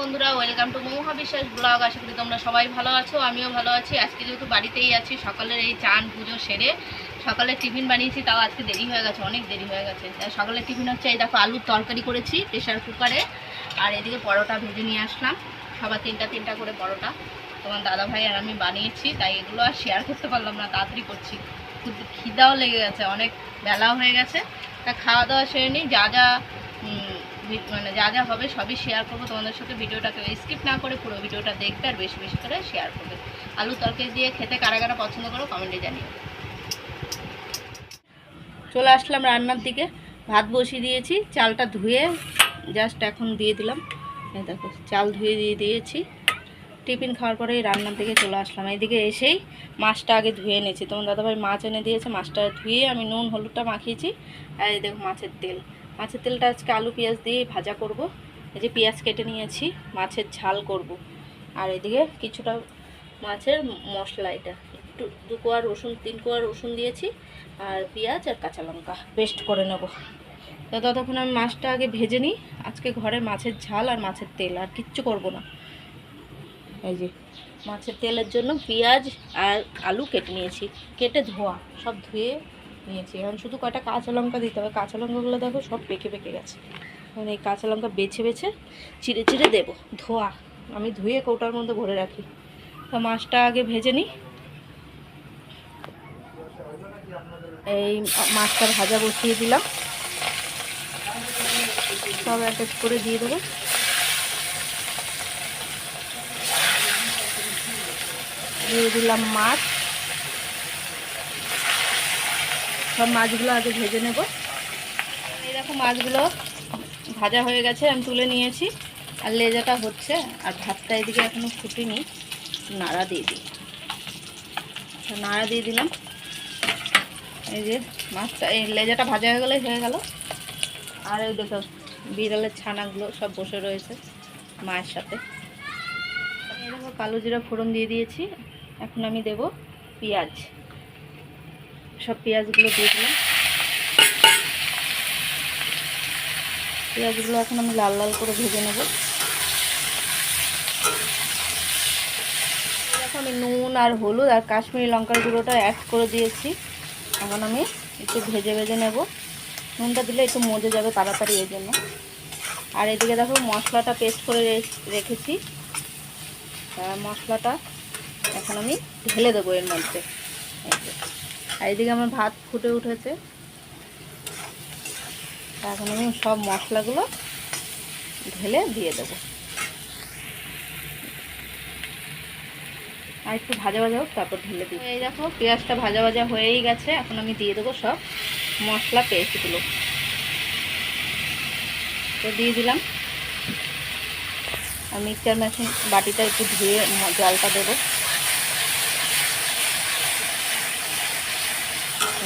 বন্ধুরা welcome to Mahua বিশ্বাস blog আশা করি তোমরা সবাই ভালো আছো, আমিও ভালো আছি। আজকে যেহেতু বাড়িতেই আছি, সকালের এই চান পুজো সেরে সকালে টিফিন বানিয়েছি, তাও আজকে দেরি হয়ে গেছে, অনেক দেরি হয়ে গেছে। আর সকালের টিফিন হচ্ছে, এই দেখো আলুর তরকারি করেছি প্রেশার কুকারে আর এদিকে পরোটা ভেজে নিয়ে আসলাম। সবার তিনটা তিনটা করে পরোটা। তোমার দাদা ভাই আর আমি বানিয়েছি, তাই এগুলো আর শেয়ার করতে পারলাম না, তাড়াতাড়ি করছি। খুব খিদাও লেগে গেছে, অনেক বেলাও হয়ে গেছে। তা খাওয়া দাওয়া সেরে নিই যা যা মানে যা যা হবে সবই শেয়ার করব। তোমাদের সাথে ভিডিওটাকে স্কিপ না করে পুরো ভিডিওটা দেখবে আর বেশি বেশি করে শেয়ার করবে। আলু তরকারি দিয়ে খেতে কারা কারা পছন্দ করো কমেন্টে জানিও। চলে আসলাম রান্নার দিকে। ভাত বসিয়ে দিয়েছি, চালটা ধুয়ে জাস্ট এখন দিয়ে দিলাম। দেখো, চাল ধুয়ে দিয়ে দিয়েছি। টিফিন খাওয়ার পরেই রান্নার দিকে চলে আসলাম। এইদিকে এসেই মাছটা আগে ধুয়ে এনেছি তোমার দাদাভাই মাছ এনে দিয়েছে, মাছটা ধুয়ে আমি নুন, হলুদটা মাখিয়েছি। আর এই দেখো মাছের তেল। মাছের তেলটা আজকে আলু পেঁয়াজ দিয়ে ভাজা করব। এই যে পেঁয়াজ কেটে নিয়েছি, মাছের ঝাল করব। আর এদিকে কিছুটা মাছের মশলা এটা। একটু দু কোয়া রসুন, তিন কোয়া রসুন দিয়েছি, আর পেঁয়াজ আর কাঁচা লঙ্কা পেস্ট করে নেব। তো ততক্ষণ আমি মাছটা আগে ভেজে নিই। আজকে ঘরে মাছের ঝাল আর মাছের তেল, আর কিচ্ছু করব না। এই যে মাছের তেলের জন্য পেঁয়াজ আর আলু কেটে নিয়েছি। কেটে ধোয়া, সব ধুয়ে নিয়েছি। এখন শুধু কয়টা কাঁচা লঙ্কা দিতে হবে। কাঁচা লঙ্কাগুলো দেখো সব পেকে পেকে গেছে। এখন এই কাঁচা লঙ্কা বেছে বেছে চিড়ে চিড়ে দেবো। ধোয়া। আমি ধুয়ে কৌটার মধ্যে ভরে রাখি। তো মাছটা আগে ভেজে নিই। এই মাছটা ভাজা বসিয়ে দিলাম। সব এক এক করে দিয়ে দেবো। দিয়ে দিলাম মাছ। সব মাছগুলো আগে ভেজে নেব। এই দেখো মাছগুলো ভাজা হয়ে গেছে, আমি তুলে নিয়েছি। আর লেজাটা হচ্ছে, আর ভাতটা এদিকে এখনও ফুটিনি, নাড়া দিয়ে দিই। তো নাড়া দিয়ে দিলাম। এই যে মাছটা, এই লেজাটা ভাজা হয়ে গেলে হয়ে গেল। আর ওই দেখো বিড়ালের ছানাগুলো সব বসে রয়েছে মায়ের সাথে। এই দেখো কালো জিরা ফোড়ন দিয়ে দিয়েছি, এখন আমি দেব পেঁয়াজ। সব পেঁয়াজগুলো দিয়ে দিলাম। পেঁয়াজগুলো এখন আমি লাল লাল করে ভেজে নেব। এখন আমি নুন আর হলুদ আর কাশ্মীরি লঙ্কার গুঁড়োটা অ্যাড করে দিয়েছি। এখন আমি একটু ভেজে ভেজে নেব। নুনটা দিলে একটু মজে যাবে তাড়াতাড়ি এই জন্য। আর এদিকে দেখো মশলাটা পেস্ট করে রেখেছি। মশলাটা এখন আমি ঢেলে দেবো এর মধ্যে। আর এদিকে আমার ভাত ফুটে উঠেছে। এখন আমি সব মশলাগুলো ঢেলে দিয়ে দেবো। আর একটু ভাজা ভাজা হোক, তারপর ঢেলে দিই এই দেখো, পেঁয়াজটা ভাজা ভাজা হয়েই গেছে। এখন আমি দিয়ে দেবো সব মশলা পেস্টগুলো। তো দিয়ে দিলাম। আর মিক্সচার মেশিন বাটিটা একটু ধুয়ে জলটা দেবো।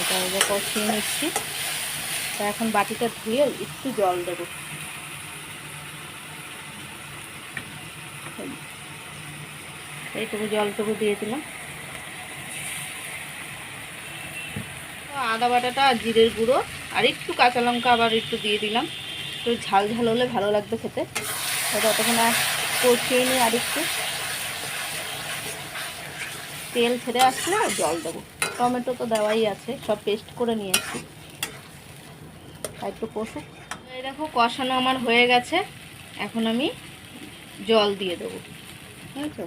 এটা এটা কষিয়ে নিচ্ছি। তা এখন বাটিটা ধুয়ে একটু জল দেবো। এইটুকু জলটুকু দিয়ে দিলাম। আদা বাটাটা, জিরের গুঁড়ো আর একটু কাঁচা লঙ্কা আবার একটু দিয়ে দিলাম। একটু ঝাল ঝাল হলে ভালো লাগবে খেতে। ততক্ষণ আর কষিয়ে নিই আর একটু তেল ছেড়ে আসলে জল দেবো। টমেটো তো দেওয়াই আছে, সব পেস্ট করে নিয়েছি। একটু কষুক। এই দেখো, কষানো আমার হয়ে গেছে। এখন আমি জল দিয়ে দেবো। বুঝেছ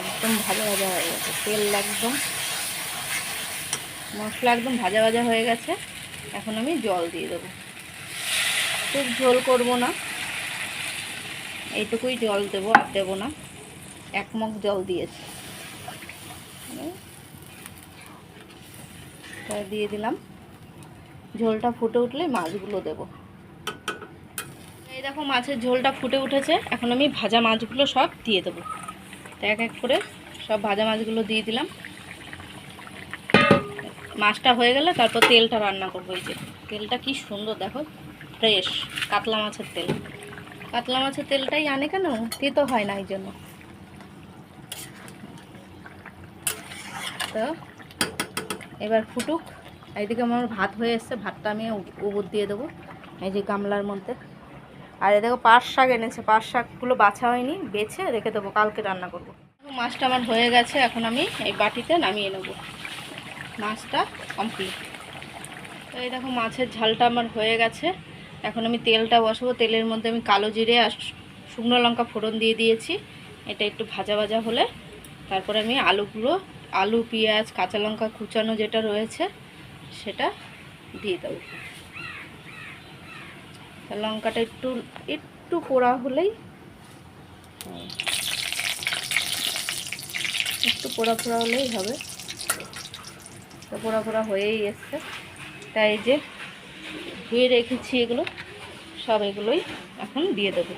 একদম ভাজা ভাজা হয়ে গেছে। তেল একদম, মশলা একদম ভাজা ভাজা হয়ে গেছে। এখন আমি জল দিয়ে দেবো। খুব ঝোল করব না। এইটুকুই জল দেবো আর দেবো না। এক মগ জল দিয়েছি। তা দিয়ে দিলাম। ঝোলটা ফুটে উঠলে মাছগুলো দেব। এই দেখো মাছের ঝোলটা ফুটে উঠেছে। এখন আমি ভাজা মাছগুলো সব দিয়ে দেবো। তো এক এক করে সব ভাজা মাছগুলো দিয়ে দিলাম। মাছটা হয়ে গেলে তারপর তেলটা রান্না করব এই যে। তেলটা কি সুন্দর দেখো, ফ্রেশ, কাতলা মাছের তেল। কাতলা মাছের তেলটাই আনে কেন? তেতো হয় না এই জন্য। তো এবার ফুটুক। এইদিকে আমার ভাত হয়ে এসছে, ভাতটা আমি উ- উপর দিয়ে দেবো, এই যে গামলার মধ্যে। আর এ দেখো পাট শাক এনেছে, পাট শাকগুলো বাছা হয়নি, বেছে রেখে দেবো, কালকে রান্না করব। মাছটা আমার হয়ে গেছে, এখন আমি এই বাটিতে নামিয়ে নেব। মাছটা কমপ্লিট তো এই দেখো, মাছের ঝালটা আমার হয়ে গেছে। এখন আমি তেলটা বসাবো, তেলের মধ্যে আমি কালো জিরে আর শুকনো লঙ্কা ফোড়ন দিয়ে দিয়েছি। এটা একটু ভাজা ভাজা হলে তারপরে আমি আলুগুলো আলু, পেঁয়াজ, কাঁচা লঙ্কা কুচানো যেটা রয়েছে, সেটা দিয়ে দেবো। লঙ্কাটা একটু একটু পোড়া হলেই একটু পোড়া পোড়া হলেই হবে। তো পোড়া পোড়া হয়েই এসছে। তাই যে ধুয়ে রেখেছি এগুলো, সব এগুলোই এখন দিয়ে দেবো।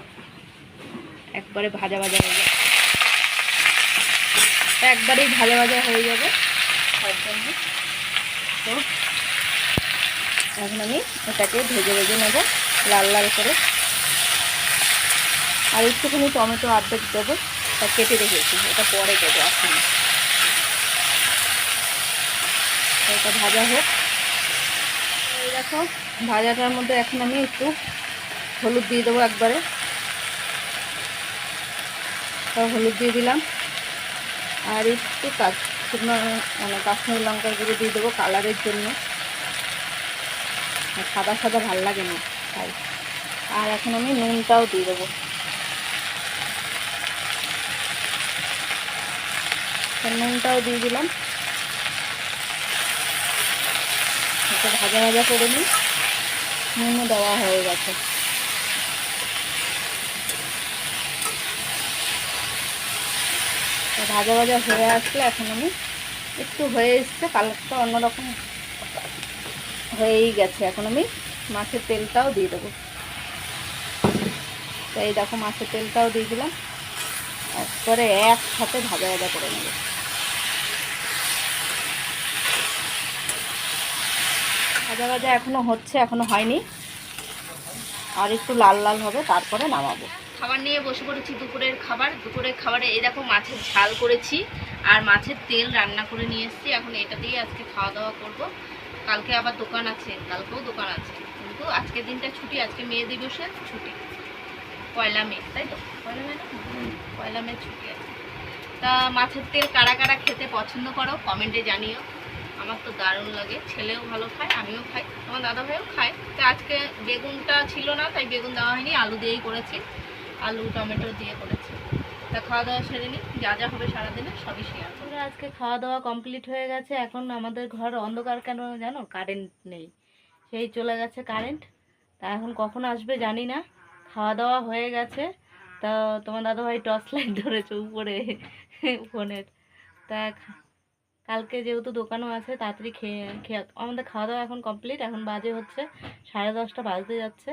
একবারে ভাজা ভাজা হয়ে একবারেই ভাজা ভাজা হয়ে যাবে। তো এখন আমি এটাকে ভেজে ভেজে নেব লাল লাল করে। আর একটুখানি টমেটো অর্ধেক দেবো। তা কেটে রেখেছি, এটা পরে দেবো তো এটা ভাজা হোক। এই দেখো, ভাজাটার মধ্যে এখন আমি একটু হলুদ দিয়ে দেবো একবারে। হলুদ দিয়ে দিলাম। আর একটু কাজ শুকনো মানে কাশ্মীর লঙ্কার গুঁড়ো দিয়ে দেবো কালারের জন্য। সাদা সাদা ভালো লাগে না তাই। আর এখন আমি নুনটাও দিয়ে দেবো। নুনটাও দিয়ে দিলাম। ভাজা ভাজা করে নিই। নুনও দেওয়া হয়ে গেছে। ভাজা ভাজা হয়ে আসলে এখন আমি একটু হয়ে এসছে, কালারটা অন্যরকম হয়েই গেছে। এখন আমি মাছের তেলটাও দিয়ে দেবো। তো এই দেখো মাছের তেলটাও দিয়ে দিলাম। একবারে একসাথে ভাজা ভাজা করে নেব। ভাজা ভাজা এখনও হচ্ছে, এখনও হয়নি। আর একটু লাল লাল হবে, তারপরে নামাবো। খাবার নিয়ে বসে পড়েছি দুপুরের খাবার। দুপুরের খাবারে এরকম মাছের ঝাল করেছি আর মাছের তেল রান্না করে নিয়ে এসেছি। এখন এটা দিয়ে আজকে খাওয়া দাওয়া করব। কালকে আবার দোকান আছে কালকেও দোকান আছে। কিন্তু আজকের দিনটা ছুটি আজকে মে দিবসের ছুটি। পয়লা মে তাই তো? পয়লা মে পয়লা মে ছুটি আছে। তা মাছের তেল কারা কারা খেতে পছন্দ করো কমেন্টে জানিও। আমার তো দারুণ লাগে। ছেলেও ভালো খায় আমিও খাই। আমার দাদা ভাইও খায়। তো আজকে বেগুনটা ছিল না তাই বেগুন দেওয়া হয়নি আলু দিয়েই করেছি। আলু, টমেটো দিয়ে করেছি। তা খাওয়া দাওয়া সেরে নিই যা যা হবে সারাদিনে সবই শেয়ার করব। আজকে খাওয়া দাওয়া কমপ্লিট হয়ে গেছে, এখন আমাদের ঘর অন্ধকার কেন জানো? কারেন্ট নেই। সেই চলে গেছে কারেন্ট তা এখন কখন আসবে জানি না। খাওয়া দাওয়া হয়ে গেছে। তা তোমার দাদাভাই টর্চ লাইট ধরেছে উপরে, ফোনের। তা কালকে যেহেতু দোকানও আছে, তাড়াতাড়ি খেয়ে খেয়ে আমাদের খাওয়া দাওয়া এখন কমপ্লিট এখন বাজে হচ্ছে সাড়ে দশটা, বাজতে যাচ্ছে।